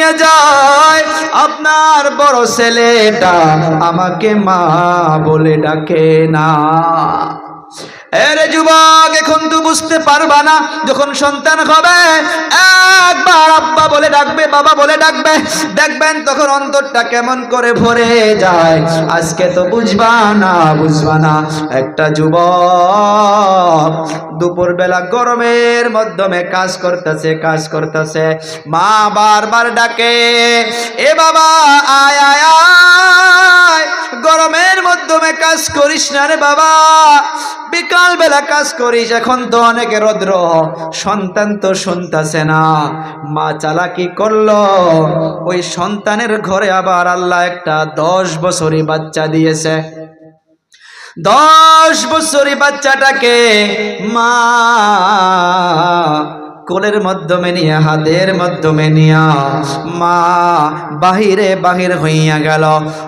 নিয়ে যায়। আপনার বড় ছেলেটা আমাকে মা বলে ডাকে না। এরে যুবক, এখন তো বুঝতে পারবা না, যখন সন্তান হবে, একবার আব্বা বলে ডাকবে, বাবা বলে ডাকবে, দেখবেন তখন অন্তরটা কেমন করে ভরে যায়। আজকে তো বুঝবা না বুঝবা না। একটা যুবক দুপুরবেলা গরমের মাধ্যমে কাজ করতেছে কাজ করতেছে। মা বারবার ডাকে, এ বাবা, আয় আয় আয়। গরমের মাধ্যমে কাজ করিস না রে বাবা। বিকাল বেলা কাজ করিস, এখন তো অনেক রৌদ্র। সন্তান তো শুনতেছে না। মা চালাকি করল, ওই সন্তানের ঘরে আবার আল্লাহ একটা দশ বছরই বাচ্চা দিয়েছে। দশ বছরই বাচ্চাটাকে মা কোলের মাধ্যমে নিয়ে, হাতের মাধ্যমে নিয়া মা বাহিরে বাহির হইয়া গেল।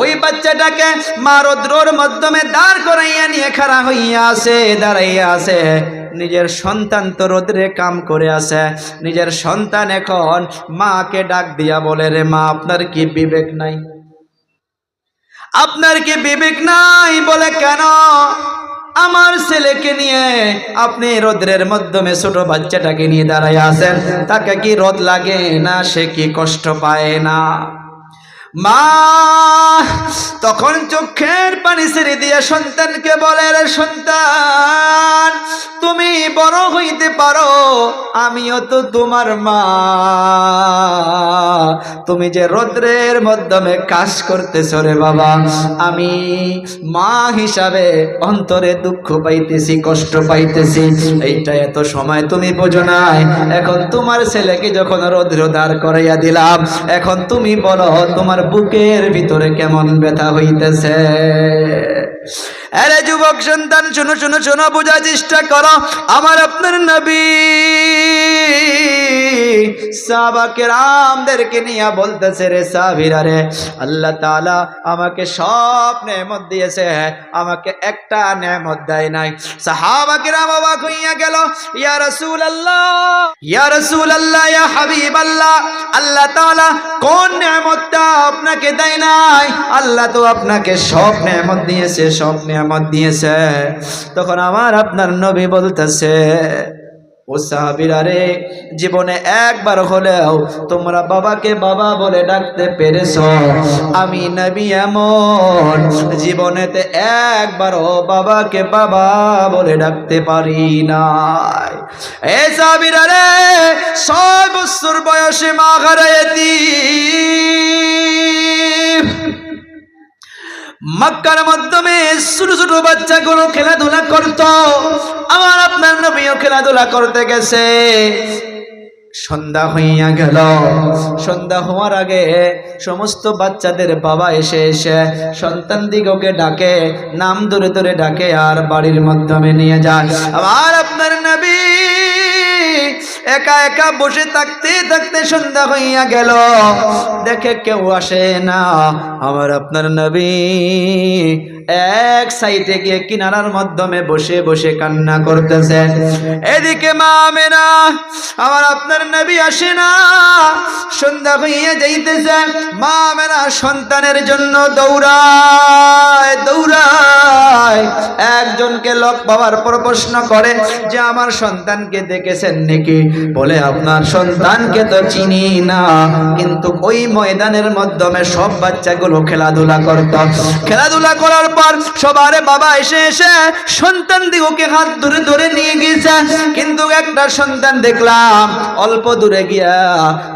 ওই বাচ্চাটাকে মা রৌদ্রর মাধ্যমে দাঁড় করাইয়া নিয়ে খাড়া হইয়া আছে, দাঁড়াইয়া আছে। নিজের সন্তান তো রোদ্রে কাম করে আছে। নিজের সন্তান এখন মাকে ডাক দিয়া বলে, রে মা, আপনার কি বিবেক নাই? আপনার কি বিবেক নাই? বলে, কেন? আমার ছেলেকে নিয়ে আপনি রোদ্রের মাধ্যমে ছোট বাচ্চাটাকে নিয়ে দাঁড়ায় আছেন, তাকে কি রোদ লাগে না, সে কি কষ্ট পায় না? মা, তখন চোখের পানি ছেড়ে দিয়ে সন্তানকে বলে, রে সন্তান, তুমি বড় হইতে পারো, আমিও তো তোমার মা। তুমি যে রৌদ্রের মাধ্যমে কাজ করতেছ রে বাবা, আমি মা হিসাবে অন্তরে দুঃখ পাইতেছি, কষ্ট পাইতেছি। এইটা এত সময় তুমি বোঝো নাই। এখন তোমার ছেলেকে যখন রৌদ্র দাঁড় করাইয়া দিলাম, এখন তুমি বলো, তোমার বুকের ভিতরে কেমন ব্যথা হইতেছে? আরে যুবক সন্তান, শুনো শুনো, শোনো, বোঝার চেষ্টা করো। আমার আপনার নবী সাহাবাকে রামদেরকে নিয়ে বলতেছে, রে সাবিরা রে, আল্লাহ তাআলা আমাকে সব নেমত দিয়েছে, আমাকে একটা নেমত দেয় নাই। সাহাবাকে রাম অবাক হইয়া গেল, ইয়া রাসূল আল্লাহ ইয়া রাসূল আল্লাহ ইয়া হাবিব আল্লাহ আল্লাহ তাআলা কোন নেমতটা আপনাকে দেয় নাই? আল্লাহ তো আপনাকে সব নেমত দিয়েছে, সব নেমত দিয়েছে। তখন আমার আপনার নবী বলতেছে ও সাহাবিরা রে, জীবনে একবার হলেও তোমরা বাবাকে বাবা বলে ডাকতে পেরেছ। আমি নবী এমন, জীবনেতে একবারও বাবাকে বাবা বলে ডাকতে পারি নাই। এ সাহাবিরা রে, ছয় বছর বয়সে মা হারাইতি মক্কার মাধ্যমে ছোট ছোট বাচ্চাগুলো খেলাধুলা করত। আমার আপনার নবীও খেলাধুলা করতে গেছে। সন্ধ্যা হইয়া গেল। সন্ধ্যা হওয়ার আগে সমস্ত বাচ্চাদের বাবা এসে এসে সন্তান দিগকে ডাকে, নাম ধরে ধরে ডাকে, আর বাড়ির মাধ্যমে নিয়ে যায়। আমার আপনার নবী একা একা বসে থাকতে থাকতে সন্ধ্যা হইয়া গেল। দেখে কেউ আসে না। আমার আপনার নবী এক সাইডে গিয়ে কিনারার মাধ্যমে বসে বসে কান্না করতেছে এদিকে মা মেনা আমার আপনার নবী আসে না। সন্ধ্যা হইয়া যাইতেছে। মা মেনা সন্তানের জন্য দৌড়ায় দৌড়ায়। একজনকে লোক পাওয়ার পর প্রশ্ন করে, যে আমার সন্তানকে দেখেছেন নাকি? বলে, আপনার সন্তানকে তো চিনি না। কিন্তু ওই ময়দানের মাধ্যমে সব বাচ্চাগুলো খেলাধুলা করত। খেলাধুলা করার পর সবার বাবা এসে এসে সন্তান দিগকে হাত ধরে ধরে নিয়ে গিয়েছে কিন্তু একটা সন্তান দেখলাম অল্প দূরে গিয়া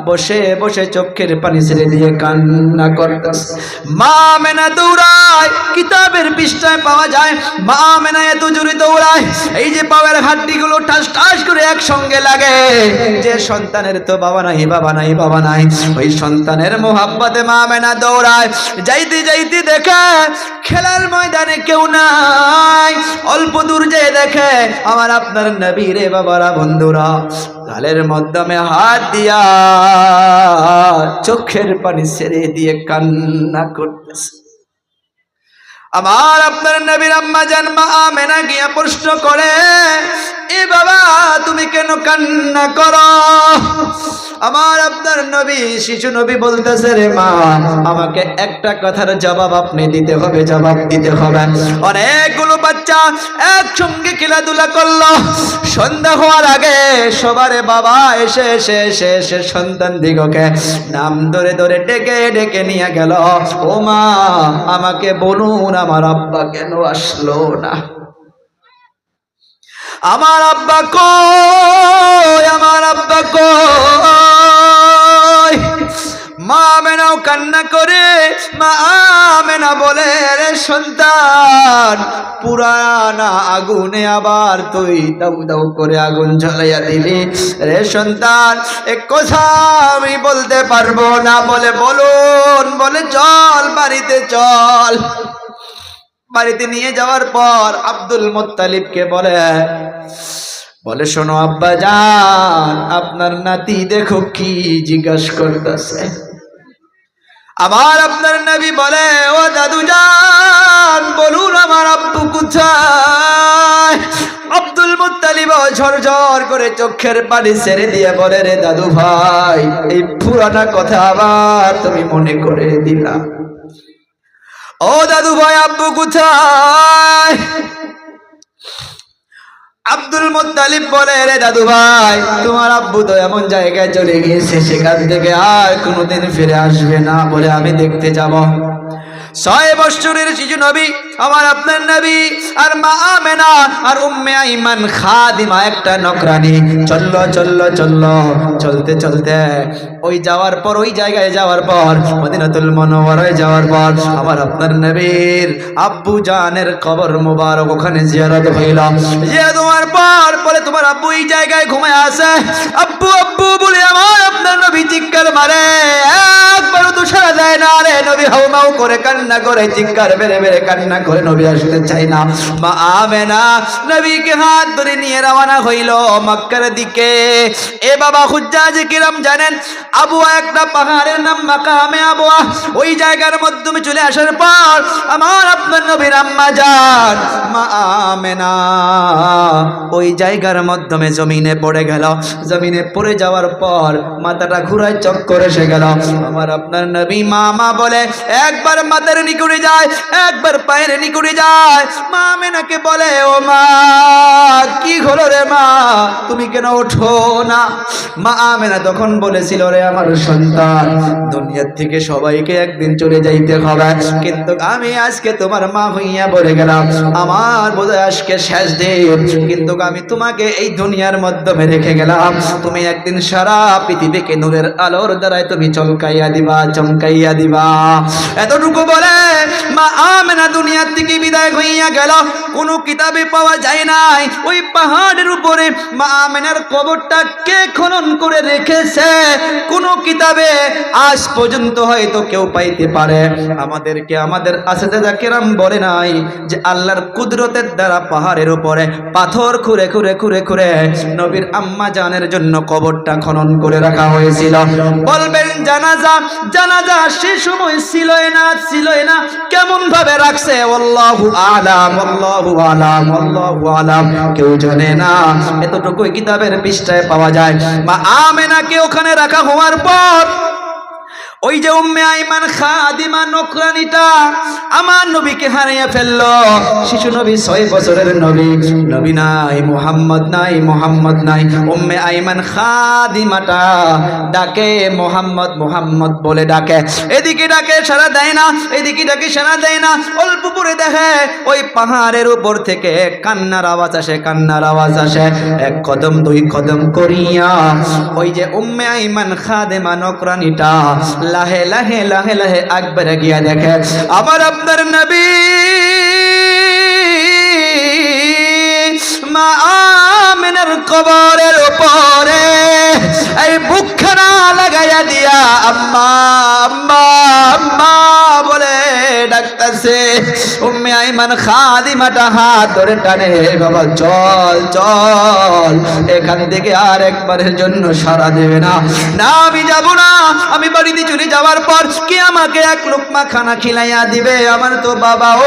বসে বসে চোখের পানি ছেড়ে দিয়ে কান্না করতেছে। মা মেনা দৌড়ায়, কিতাবের পৃষ্ঠায় পাওয়া যায়। মা মেনা এত জোরে দৌড়ায়, এই যে পাওয়ার হাড্ডিগুলো ঠাস ঠাস করে একসঙ্গে লাগে। যে সন্তানের তো বাবা নাই বাবা নাই বাবা নাই, ওই সন্তানের মোহাব্বতে মা মেনা দৌড়ায়। যাইতে যাইতে দেখে খেলার ময়দানে কেউ নাই। অল্প দূর যে দেখে আমার আপনার নবী রে বাবারা বন্ধুরা, গালের মাধ্যমে হাত দিয়া চোখের পানি ছেড়ে দিয়ে কান্না করতেছে। আমার আপনার নবীর আম্মা জান মা আমেনা গিয়া প্রশ্ন করে, এ বাবা, তুমি কেন কান্না করো? আমার আপনার নবী, শিশু নবী বলতেছে রে মা, আমাকে একটা কথার জবাব আপনি দিতে হবে, জবাব দিতে হবে। অনেকগুলো বাচ্চা একসঙ্গে খেলাধুলা করল। সন্ধ্যা হওয়ার আগে সবার বাবা এসে এসে এসে এসে সন্তান দিগকে নাম ধরে ধরে ডেকে ডেকে নিয়ে গেল। ও মা, আমাকে বলুন, আমার আব্বা কেন আসলো না? আমার আব্বা কই, আমার আব্বা কই? মা মেনাও কান্না করে, মা মেনা বলে, রে সন্তান, পুরানা আগুনে আবার তুই দাউ দাউ করে আগুন জ্বালাইয়া দিলি। রে সন্তান এক কথা আমি বলতে পারব না। বলে, বলুন, বলে, চল, বাড়িতে চল। বাড়িতে নিয়ে যাওয়ার পর আব্দুল মোত্তালিবকে বলে বলে শোনো আব্বা যান আপনার নাতি দেখো কি জিজ্ঞাসা করতেছে। আবার আপনার নবী বলে, ও দাদু যান বলুন আমার আব্বু কোথায়? আব্দুল মুত্তালিব ঝরঝর করে চোখের পানি ছেড়ে দিয়ে বলে, রে দাদু ভাই, এই পুরানা কথা আবার তুমি মনে করে দিলাম ও দাদু ভাই, আব্বু কোথায়? আব্দুল মুত্তালিব বলে, রে দাদু ভাই, তোমার আব্বু তো এমন জায়গায় চলে গিয়েছে, সেখান থেকে আর কোনোদিন ফিরে আসবে না বলে আমি দেখতে যাব। ছয় বৎসরের শিশু নবী আমার আপনার নবী, আর মা আমেনা, আর উম্মে আইমান খাদিমা, একটা নকরানি চলল চলল চলল, চলতে চলতে। ওই যাওয়ার পর, ওই জায়গায় যাওয়ার পর, মদিনাতুল মনোবরায় যাওয়ার পর, আমার আপনার নবীর আব্বু জানের কবর মুবারক ওখানে জিয়ারত হইল। জিয়ারত হওয়ার পর বলে, তোমার আব্বু এই জায়গায় ঘুমায় আছে? আব্বু আব্বু, বলে আমার আপনার নবী চিৎকার মারে। একবারও তো সারা দেয় না রে নবী হাউমাউ করে কান্না করে, চিৎকার বেড়ে বেড়ে কান্না করে নবী আসতে চাই না। মা আমেনা নবীকে হাত ধরে নিয়ে রওনা হইল মক্কার দিকে। এ বাবা হুজ্জাজ কিরাম জানেন আবুয়া একটা পাহাড়ের নাম মাকামে আবুয়া। ওই জায়গার মাধ্যমে চলে আসার পর আমার আপনার নবীর আম্মা যান। মা আমেনা, ওই জায়গার মাধ্যমে জমিনে পড়ে গেল। জমিনে পড়ে যাওয়ার পর মাথাটা ঘুরায় চক্কর এসে গেল। আমার আপনার নবী মামা বলে, একবার মাথার নিকুড়ে যায়, একবার পায়ের নিকুড়ে যায়। মা মেনাকে বলে, ও মা, কি হলো রে মা? তুমি কেন ওঠো না? মা আমেনা তখন বলেছিল, রে আমার সন্তান, দুনিয়ার থেকে সবাইকে একদিন চলে যাইতে হবে। কিন্তু আমি আজকে তোমার মা হইয়া বলে গেলাম, আমার বোধহয় আজকে শেষ দিন। কিন্তু আমি তোমাকে এই দুনিয়ার মাধ্যমে রেখে গেলাম। তুমি একদিন সারা পৃথিবীকে নূরের আলোর দ্বারাই তুমি চমকাইয়া দিবা চমকাইয়া দিবা। এতটুকু বলে মা আমেনা দুনিয়ার থেকে বিদায় হইয়া গেল। কোনো কিতাবে পাওয়া যায় নাই। ওই পাহাড়ের উপরে মা আমেনার কবরটা কে খনন করে রেখেছে? কোনো কিতাবে আজ পর্যন্ত হয়তো কেউ পাইতে পারে। আমাদেরকে আমাদের আসাদা কেরাম বলে নাই যে আল্লাহর কুদরতের দ্বারা পাহাড়ের উপরে পাথর খুঁড়ে খুঁড়ে খুঁড়ে খুঁড়ে নবীর আম্মা জানের জন্য কবরটা খনন করে রাখা হয়েছিল। বলবেন জানাজা জানাজা সে সময় ছিল না, ছিলই না। কেমন ভাবে রাখছে? আল্লাহু আলাম আল্লাহু আলাম আল্লাহু আলাম। কেউ জানে না, এতটুকুই কিতাবের পৃষ্ঠায় পাওয়া যায়। মা আমেনাকে ওখানে রাখা হওয়ার পর ওই যে উম্মে আইমান খাদিমা নকরানিটা আমার নবীকে হারিয়ে ফেলল। শিশু নবী ছয় বছরের নবী। নবী নাই, মোহাম্মদ নাই মোহাম্মদ নাই। উম্মে আইমান খাদিমাটা ডাকে, মোহাম্মদ মোহাম্মদ বলে ডাকে। এদিকে ডাকে সারা দেয় না। এদিকে ডাকে সারা দেয় না। অল্প পরে দেখে, ওই পাহাড়ের উপর থেকে কান্নার আওয়াজ আসে, কান্নার আওয়াজ আসে। এক কদম, দুই কদম করিয়া ওই যে উম্মে আইমান খাদেমা নকরানিটা লাহে লাহে লাহে লাহে আকবরে গিয়া দেখে, আমার আপনার নবী, মা আমিনার কবরের উপরে এই বুকখানা লাগাইয়া দিয়া, আম্মা আম্মা আম্মা বলে ডাকতেছে উম্মে আইমান খাদিমাটা হাত ধরে টানে বাবা, চল চল। এখান থেকে আর একবারের জন্য সারা দেবে না। না, আমি যাব না। আমি বাড়িতে চলে যাওয়ার পর কে আমাকে এক লোকমা খানা খিলাইয়া দিবে? আমার তো বাবাও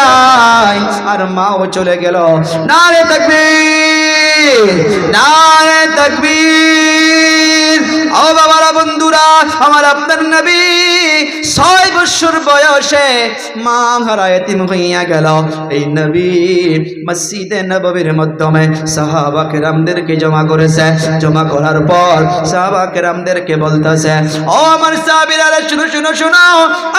নাই, আর মাও চলে গেল। না রে তকবীর, না রে তকবীর। ও বাবারা বন্ধু আমার আপনার নবী ছয় বছর বয়সে মা হারা হইয়া গেল। এই নবী মসজিদে নববীর মাধ্যমে সাহাবা কেরামদেরকে জমা করেছে। জমা করার পর সাহাবা কেরামদেরকে বলতেছে, ও আমার সাহাবীরা, শুনো শুনো শুনো,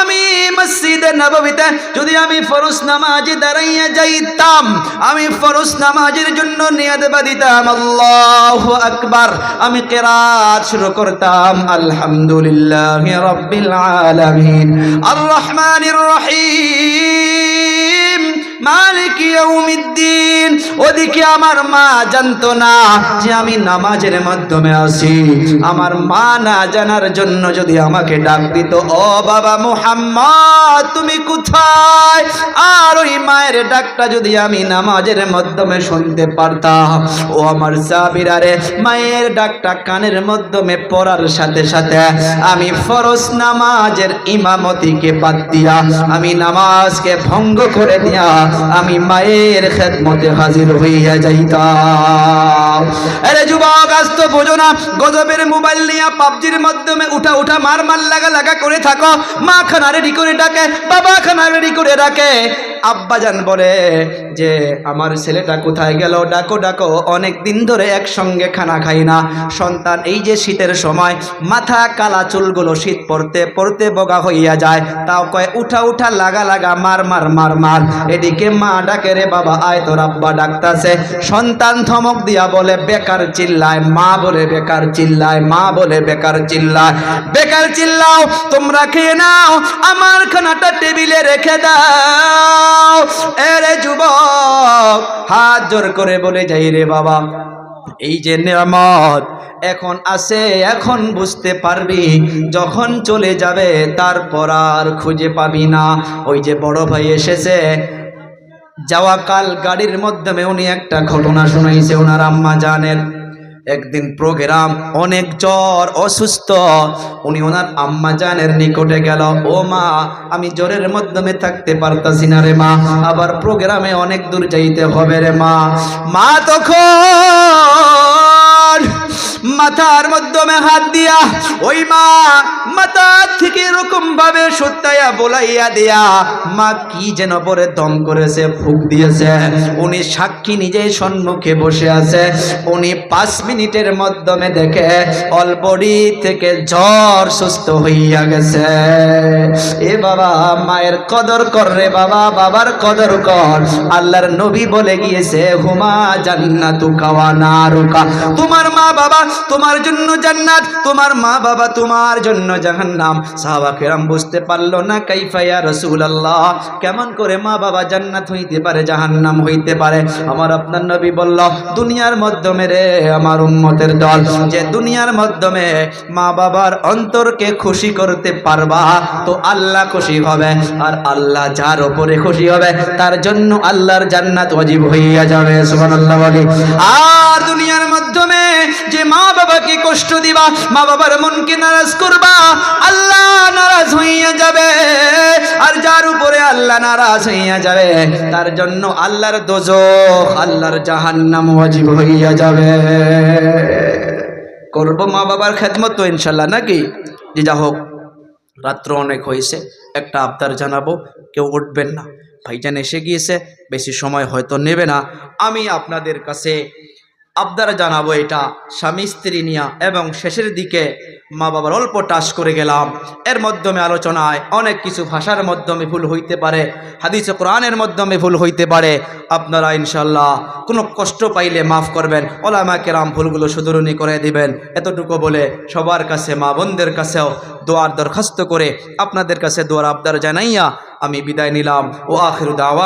আমি মসজিদে নববীতে যদি আমি ফরজ নামাজে দাঁড়াইয়া যাইতাম, আমি ফরজ নামাজের জন্য নিয়াদ বাদিতাম আল্লাহ আকবার, আমি কেরাত শুরু করতাম আলহামদুলিল্লাহ রব্বিল আলামিন আর রহমানির রহিম। মালিক ইয়াউমিদ্দিন। ওদিকে আমার মা জানতো না যে আমি নামাজের মাধ্যমে আছি। আমার মা না জানার জন্য যদি আমাকে ডাক দিত, ও বাবা মুহাম্মদ, তুমি কোথায়? আর ওই মায়ের ডাকটা যদি আমি নামাজের মাধ্যমে শুনতে পারতাম, ও আমার সাবিরারে মায়ের ডাকটা কানের মাধ্যমে পড়ার সাথে সাথে আমি ফরজ নামাজের ইমামতিকে বাদ দিয়া, আমি নামাজকে ভঙ্গ করে দিয়া আমি মায়ের খেদমতে হাজির হইয়া যাইতাম। আরে যুবক, আজ তো বোঝো না, গজবের মোবাইল নিয়ে পাবজির মাধ্যমে উঠা উঠা মার মার লাগা লাগা করে থাকো। মা খানা রেডি করে ডাকে, বাবা খানা রেডি করে ডাকে। আব্বাজান বলে, যে আমার ছেলেটা কোথায় গেল? ডাকো ডাকো অনেক দিন ধরে একসঙ্গে খানা খাই না। সন্তান, এই যে শীতের সময়, মাথা কালা চুলগুলো শীত পড়তে পড়তে বগা হইয়া যায়। তাও কয়, উঠা উঠা, লাগা লাগা, মার মার মার মার। এদিকে মা ডাকে রে বাবা, আয় তোর আব্বা ডাকতাছে। সন্তান থমক দিয়া বলে, বেকার চিল্লায়, মা বলে, বেকার চিল্লায়, মা বলে, বেকার চিল্লায়। বেকার চিল্লাও, তোমরা খেয়ে নাও, আমার খানাটা টেবিলে রেখে দাও। এরে যুবক, হাত জোর করে বলে, যাই রে বাবা। এই যে নিয়ামত, এখন আছে, এখন বুঝতে পারবি, যখন চলে যাবে, তারপর আর খুঁজে পাবি না। ওই যে বড় ভাই এসেছে যাওয়া কাল গাড়ির মাধ্যমে উনি একটা ঘটনা শুনাইছে ওনার আম্মা জানেন একদিন প্রোগ্রাম, অনেক জ্বর, অসুস্থ। উনি ওনার আম্মা জানের নিকটে গেল, ও মা, আমি জ্বরের মাধ্যমে থাকতে পারতাছি না রে মা, আবার প্রোগ্রামে অনেক দূর যাইতে হবে রে মা। মা তখন মাথার মাধ্যমে হাত দিয়া ওই মা মাথা থেকে এরকম ভাবে সত্যায়া বলাইয়া দিয়া, মা কি যেন পরে দম করেছে, ফুক দিয়েছে। উনি সাক্ষী নিজে সম্মুখে বসে আছে। উনি পাঁচ মিনিটের মাধ্যমে দেখে অলবডি থেকে জ্বর সুস্থ হইয়া গেছে। এ বাবা, মায়ের কদর কর রে বাবা, বাবার কদর কর। আল্লাহর নবী বলে গিয়েছে, হুমা জান্নাতু কাওয়া নারুকা। তোমার মা বাবা তোমার জন্য জান্নাত, তোমার মা বাবা তোমার জন্য জাহান্নাম। সাহাবা কেরাম বুঝতে পারল না কাইফায়া রাসূলুল্লাহ? কেমন করে মা বাবা জান্নাত হইতে পারে, জাহান্নাম হইতে পারে? আমার আপনার নবী বলল, দুনিয়ার মাধ্যমে রে আমার উম্মতের দল, যে দুনিয়ার মাধ্যমে মা বাবার অন্তরকে খুশি করতে পারবা, তো আল্লাহ খুশি হবে। আর আল্লাহ যার উপরে খুশি হবে, তার জন্য আল্লাহর জান্নাত ওয়াজিব হইয়া যাবে। সুবহানাল্লাহ বলি। আর দুনিয়ার মাধ্যমে যে মা বাবাকে কষ্ট দিবা, মা বাবার মনকে নারাজ করবা, আল্লাহ নারাজ হইয়া যাবে। আর যার উপরে আল্লাহ নারাজ হইয়া যাবে, তার জন্য আল্লাহর দোজখ, আল্লাহর জাহান্নাম ওয়াজিব হইয়া যাবে। করব মা বাবার খেদমত তো ইনশাল্লাহ, নাকি? যে যা হোক, রাত্র অনেক হয়েছে একটা আবদার জানাব, কেউ উঠবেন না। ভাইজান এসে গিয়েছে, বেশি সময় হয়তো নেবে না। আমি আপনাদের কাছে আবদার জানাব এটা স্বামী স্ত্রী নিয়া এবং শেষের দিকে মা বাবার অল্প টাচ করে গেলাম। এর মাধ্যমে আলোচনায় অনেক কিছু ভাষার মাধ্যমে ভুল হইতে পারে, হাদিস কোরআনের মাধ্যমে ভুল হইতে পারে। আপনারা ইনশাল্লাহ কোনো কষ্ট পাইলে মাফ করবেন, ওলামা কেরাম ভুলগুলো সুদরণী করে দিবেন। এতটুকু বলে সবার কাছে, মা বোনদের কাছেও দোয়ার দরখাস্ত করে আপনাদের কাছে দোয়ার আবদার জানাইয়া আমি বিদায় নিলাম। ও আখির দাওয়া